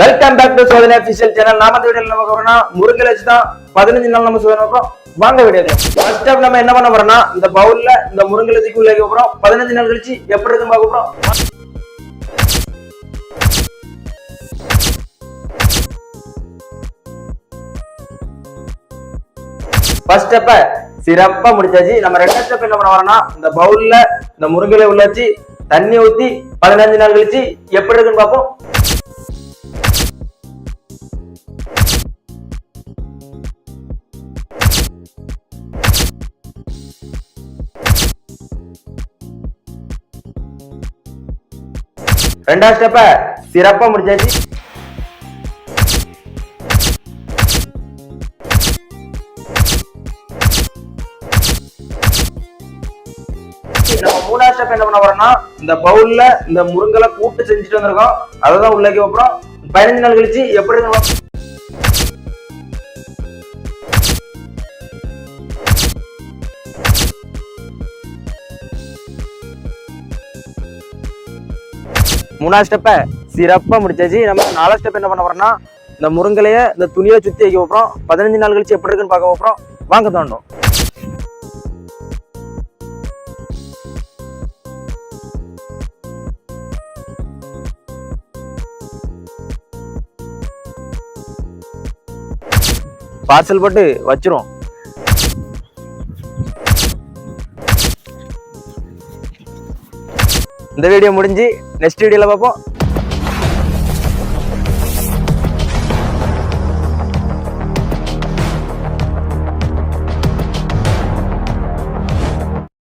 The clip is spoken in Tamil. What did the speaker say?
வெல்கம் பேக் டு சோதனை அபிஷியல் சேனல் நாம இந்த வீடியோல நம்ம போறோம்னா முருங்கை வச்சு தான் பதினஞ்சு நாள் நம்ம சோதனை பார்ப்போம் வாங்க வீடியோ ஃபர்ஸ்ட் ஸ்டெப் நம்ம என்ன பண்ண போறோம்னா இந்த பவுல்ல இந்த முருங்கை தூக்கி உள்ள வைக்க போறோம். பதினஞ்சு நாள் கழிச்சு எப்படி இருக்கு பார்க்க போறோம். ஃபர்ஸ்ட் ஸ்டெப்ப சிறப்பா முடிச்சாச்சு. நம்ம ரெண்டாவது ஸ்டெப் என்ன பண்ண வரோம்னா இந்த பவுல்ல இந்த முருங்கலை உள்ளாச்சு தண்ணி ஊத்தி பதினஞ்சு நாள் கழிச்சு எப்படி இருக்குன்னு பார்ப்போம். ரெண்டாவது ஸ்டெப்ப சிறப்பா முடிச்சாச்சு. நம்ம மூணாவது ஸ்டெப் என்ன பண்ண போறோம்னா இந்த பவுல்ல இந்த முருங்கலை கூட்டு செஞ்சுட்டு வந்திருக்கோம். அதை தான் உள்ளே அப்புறம் பதினஞ்சு நாள் கழிச்சு எப்படி மூணாவது ஸ்டெப்பை சிறப்பா முடிச்சாச்சு. நம்ம நாலாவது ஸ்டெப் என்ன பண்ண போறோம்னா இந்த முருங்கலையை இந்த துணியை சுத்தி வைக்க போகிறோம் பதினஞ்சு நாள் கழிச்சு எப்படி இருக்குன்னு பார்க்க போகிறோம் வாங்க தோண்டும் பார்சல் போட்டு வச்சிரும் இந்த வீடியோ முடிஞ்சு நெக்ஸ்ட் வீடியோவில் பார்ப்போம்.